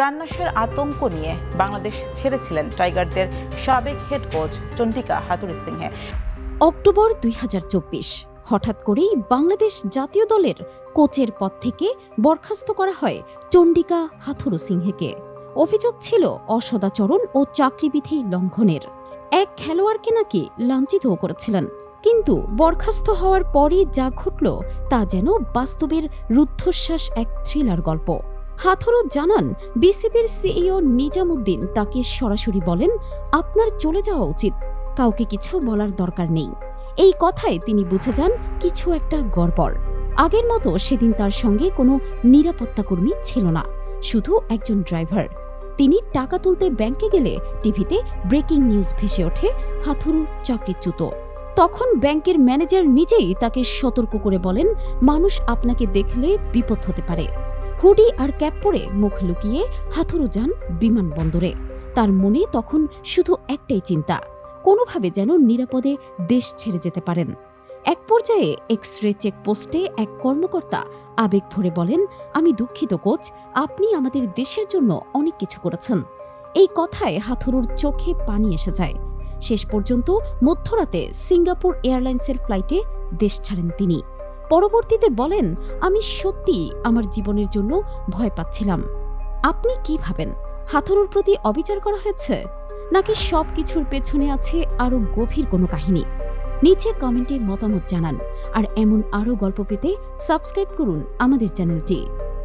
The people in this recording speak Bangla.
প্রাণনাশের আতঙ্ক নিয়ে বাংলাদেশ ছেড়েছিলেন টাইগারদের সাবেক head coach Chandika Hathurusinghe. October দুই হাজার চব্বিশ, হঠাৎ করেই বাংলাদেশ জাতীয় দলের কোচের পদ থেকে বরখাস্ত করা হয় চণ্ডিকা হাথুরু সিংহেকে। অভিযোগ ছিল অসদাচরণ ও চাকরিবিধি লঙ্ঘনের। এক খেলোয়াড়কে নাকি লাঞ্ছিতও করেছিলেন। কিন্তু বরখাস্ত হওয়ার পরই যা ঘটল তা যেন বাস্তবের রুদ্ধশ্বাস এক থ্রিলার গল্প। হাথুরু জানান, বিসিবির সিইও নিজামুদ্দিন তাকে সরাসরি বলেন, আপনার চলে যাওয়া উচিত। কাউকে কিছু বলার দরকার নেই। এই কথায় তিনি বুঝে যান, কিছু একটা গড়বড়। আগের মতো সেদিন তার সঙ্গে কোনো নিরাপত্তাকর্মী ছিল না, শুধু একজন ড্রাইভার। তিনি টাকা তুলতে ব্যাংকে গেলে টিভিতে ব্রেকিং নিউজ ভেসে ওঠে, হাথুরু চাকরিচ্যুত। তখন ব্যাংকের ম্যানেজার নিজেই তাকে সতর্ক করে বলেন, মানুষ আপনাকে দেখলে বিপদ হতে পারে। হুডি আর ক্যাপ পরে মুখ লুকিয়ে হাথুরু যান বিমানবন্দরে। তার মনে তখন শুধু একটাই চিন্তা, কোনোভাবে যেন নিরাপদে দেশ ছেড়ে যেতে পারেন। এক পর্যায়ে এক্স রে চেকপোস্টে এক কর্মকর্তা আবেগ ভরে বলেন, আমি দুঃখিত, কোচ, আপনি আমাদের দেশের জন্য অনেক কিছু করেছেন। এই কথায় হাথুরুর চোখে পানি এসে যায়। শেষ পর্যন্ত মধ্যরাতে সিঙ্গাপুর এয়ারলাইন্সের ফ্লাইটে দেশ ছাড়েন তিনি। পরবর্তীতে বলেন, আমি সত্যি আমার জীবনের জন্য ভয় পাচ্ছিলাম। আপনি কি ভাবেন? হাথুরুর প্রতি অবিচার করা হয়েছে? নাকি সব কিছুর পেছনে আছে আরও গভীর কোনো কাহিনী? নিচে কমেন্টে মতামত জানান, আর এমন আরও গল্প পেতে সাবস্ক্রাইব করুন আমাদের চ্যানেলটি।